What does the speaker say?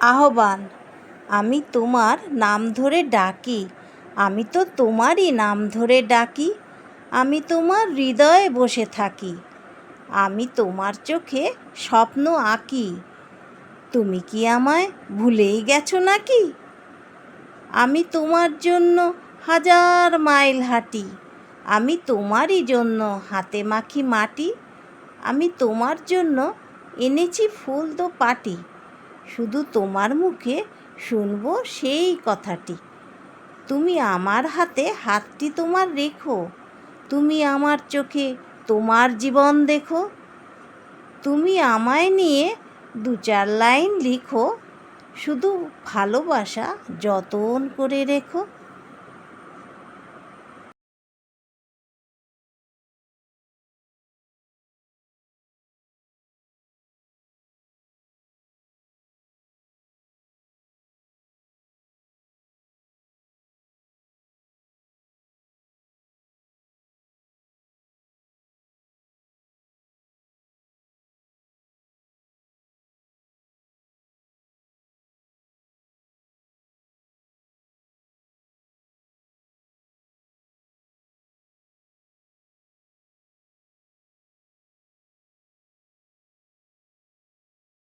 আহ্বান, আমি তোমার নাম ধরে ডাকি। আমি তো তোমারই নাম ধরে ডাকি। আমি তোমার হৃদয়ে বসে থাকি। আমি তোমার চোখে স্বপ্ন আঁকি। তুমি কি আমায় ভুলেই গেছো নাকি? আমি তোমার জন্য হাজার মাইল হাঁটি। আমি তোমারই জন্য হাতে মাখি মাটি। আমি তোমার জন্য এনেছি ফুল তো পাটি শুধু তোমার মুখে শুনব সেই কথাটি। তুমি আমার হাতে হাতটি তোমার রেখো। তুমি আমার চোখে তোমার জীবন দেখো। তুমি আমায় নিয়ে দু চার লাইন লিখো। শুধু ভালোবাসা যতন করে রেখো।